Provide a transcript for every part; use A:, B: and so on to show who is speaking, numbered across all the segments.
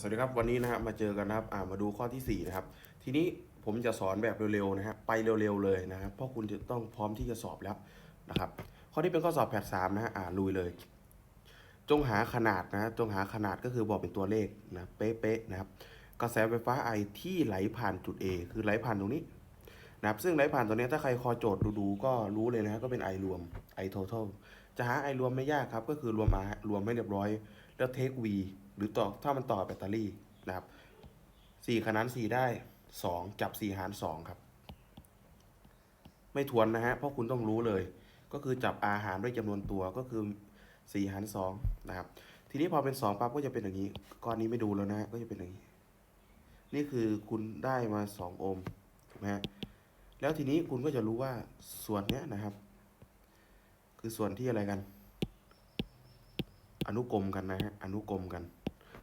A: สวัสดีครับวันนี้นะครับมาเจอกันนะครับอ่ามาดูข้อที่ 4 นะครับ ทีนี้ผมจะสอนแบบเร็วๆนะฮะไปเร็วๆเลยนะครับเพราะคุณจะต้องพร้อมที่จะสอบแล้วนะครับข้อนี้เป็นข้อสอบแพทสามนะฮะอ่าลุยเลย จงหาขนาดนะจงหาขนาดก็คือบอกเป็นตัวเลขนะเป๊ะๆนะครับ กระแสไฟฟ้าไอที่ไหลผ่านจุด A คือไหลผ่านตรงนี้นะครับซึ่งไหลผ่านตัวนี้ถ้าใครคอโจทย์ดูๆก็รู้เลยนะก็เป็น I รวม I total จะหา I รวมไม่ยากครับก็คือรวม R รวมให้เรียบร้อย แล้วเทค V หรือต่อถ้ามันต่อแบตเตอรี่นะครับสี่ขนานสี่ได้สองจับสี่หารสองครับ ไม่ทวนนะฮะเพราะคุณต้องรู้เลย ก็คือจับอาหารด้วยจำนวนตัวก็คือสี่หารสองนะครับ ทีนี้พอเป็นสองปั๊บก็จะเป็นอย่างนี้ก้อนนี้ไม่ดูแล้วนะก็จะเป็นอย่างนี้ นี่คือคุณได้มาสองโอห์มถูกไหมฮะแล้วทีนี้คุณก็จะรู้ว่าส่วนเนี้ยนะครับ คือส่วนที่อะไรกัน อนุกรมกันนะฮะอนุกรมกัน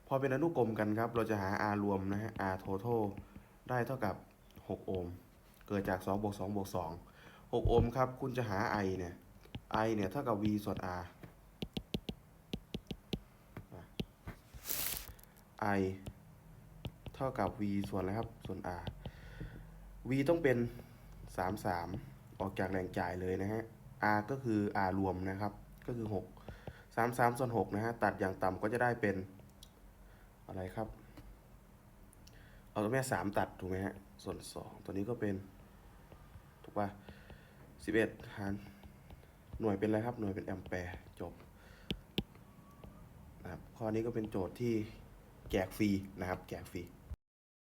A: พอเป็นอนุกรมกันครับ เราจะหา r รวมนะฮะ r total ได้เท่ากับ 6 โอห์ม เกิดจาก2บวก2บวก2 6 โอห์มครับ คุณจะหา i เนี่ย i เนี่ยเท่ากับ v ส่วน r i เท่ากับ v ส่วนอะไรครับ ส่วน r v ต้องเป็น 33 ออกจากแหล่งจ่ายเลยนะฮะ r ก็คือ r รวมนะครับ ก็คือ 6 3 3 ส่วน 6 นะฮะ ตัดอย่างต่ำก็จะได้เป็น อะไรครับ เอาตัวแม่สามตัดถูกไหมฮะ ส่วนสองตัวนี้ก็เป็น ถูกป่ะสิบเอ็ดหารหน่วยเป็นอะไรครับ หน่วยเป็นแอมแปร์จบนะครับข้อนี้ก็เป็นโจทย์ที่แจกฟรีนะครับ แจกฟรี